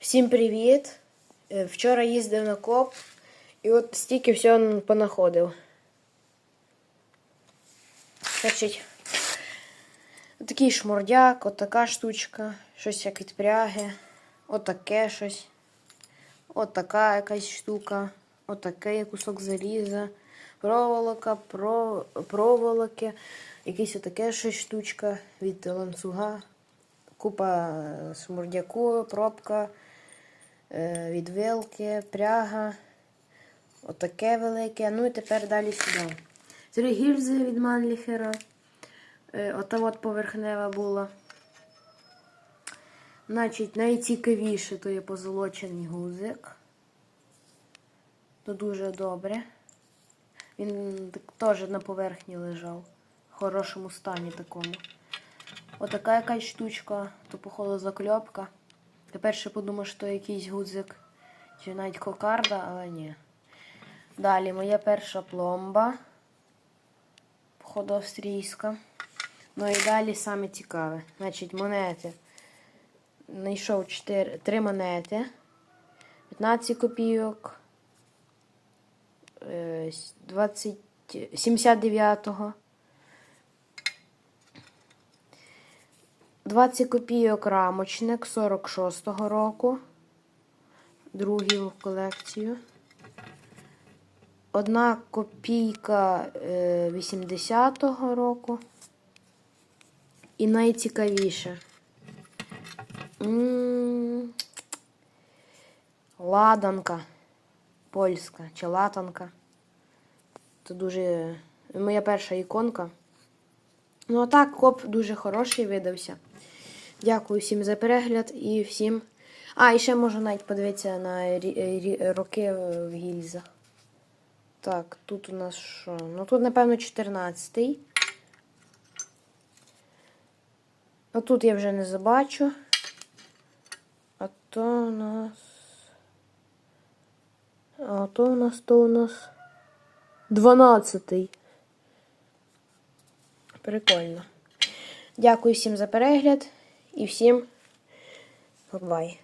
Всім привіт! Е, Вчора їздив на коп і от стільки всього понаходив. Значить, такий шмурдяк, отака штучка, щось як від пряги, отаке щось, отака якась штука, отакий кусок заліза, проволока, про, проволоки, якесь отаке щось штучка від ланцюга, купа е, шмурдяку, пробка е, від вилки, пряга, отаке велике. Ну і тепер далі сюди. Три гільзи від Манліхера. Е, Ота от поверхнева була. Значить, найцікавіше то є позолочений гузик. То дуже добре. Він теж на поверхні лежав. В хорошому стані такому. Отака якась штучка, то походу закльопка. Тепер ще подумав, що якийсь гудзик чи навіть кокарда, але ні. Далі моя перша пломба. Походу австрійська. Ну і далі саме цікаве. Значить, монети. Знайшов 4, 3 монети. 15 копійок. е, 20, 79-го. 20 копійок рамочник 46-го року. Другий в колекцію. Одна копійка е, 80-го року. І найцікавіше. Ладанка. Польська чи латанка. Це дуже моя перша іконка. Ну, а так, коп дуже хороший видався. Дякую всім за перегляд і всім. А, і ще можу навіть подивитися на роки в гільзах. Так, тут у нас що? Ну тут, напевно, 14-й. А тут я вже не забачу. А то у нас. А то у нас, то у нас. 12-й. Прикольно. Дякую всім за перегляд і всім бай.